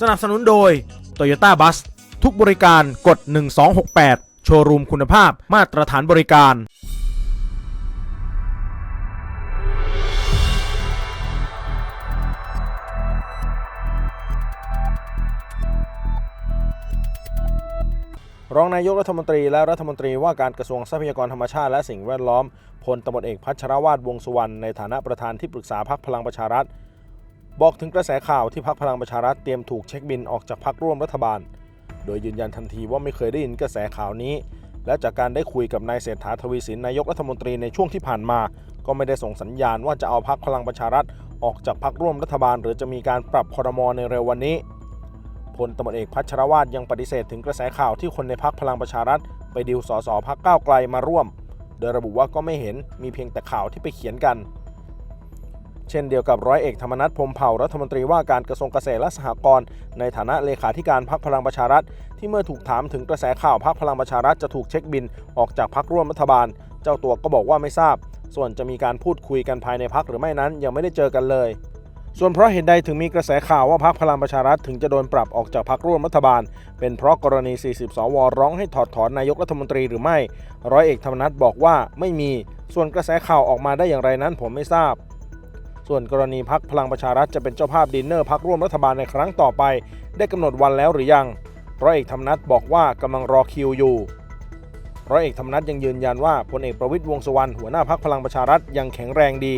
สนับสนุนโดย Toyota Bus ทุกบริการกด 1268 โชว์รูมคุณภาพมาตรฐานบริการ รองนายกรัฐมนตรีและรัฐมนตรีว่าการกระทรวงทรัพยากรธรรมชาติและสิ่งแวดล้อมพลตำรวจเอกพัชรวาทวงสุวรรณในฐานะประธานที่ปรึกษาพักพลังประชารัฐ บอกถึงกระแสข่าวที่พักพลังประชารัฐเตรียมถูกเช็คบินออกจากพักร่วมรัฐบาล โดยยืนยันทันทีว่าไม่เคยได้ยินกระแสข่าวนี้ และจากการได้คุยกับนายเศรษฐาทวีสินนายกรัฐมนตรีในช่วงที่ผ่านมา ก็ไม่ได้ส่งสัญญาณว่าจะเอาพักพลังประชารัฐออกจากพักร่วมรัฐบาล หรือจะมีการปรับคอรมอในเร็ววันนี้พลตำรวจเอกพัชรวาทยังปฏิเสธถึงกระแสข่าวที่คนในพักพลังประชารัฐ ไปดิวสสพักก้าวไกลมาร่วม โดยระบุว่าก็ไม่เห็นมีเพียงแต่ข่าวที่ไปเขียนกัน ช่นเดียวกับร้อยเอกธรรมนัฐพรมเผ่ารัฐมนตรีว่าการกระทรวงเกษตรและสหกรณ์ในฐานะเลขาธิการพักพลังประชารัฐ ที่เมื่อถูกถามถึงกระแสข่าวพักพลังประชารัฐจะถูกเช็คบินออกจากพักร่วมรัฐบาล เจ้าตัวก็บอกว่าไม่ทราบ ส่วนจะมีการพูดคุยกันภายในพักหรือไม่นั้นยังไม่ได้เจอกันเลย ส่วนเพราะเหตุใดถึงมีกระแสข่าวว่าพรรคพลังประชารัฐถึงจะโดนปรับออกจากพรรคร่วมรัฐบาล เป็นเพราะกรณี 40 สว ร้องให้ถอดถอนนายกรัฐมนตรีหรือไม่ ร้อยเอกธรรมนัฐบอกว่าไม่มี ส่วนกระแสข่าวออกมาได้อย่างไรนั้นผมไม่ทราบ ส่วนกรณีพักพลังประชารัฐจะเป็นเจ้าภาพดินเนอร์พักร่วมรัฐบาลในครั้งต่อไป ได้กำหนดวันแล้วหรือยังร้อยเอกธรรมนัฐบอกว่ากำลังรอคิวอยู่ร้อยเอกธรรมนัฐยังยืนยันว่าพลเอกประวิตยวงสุวรรณหัวหน้าพักพลังประชารัฐยังแข็งแรงดี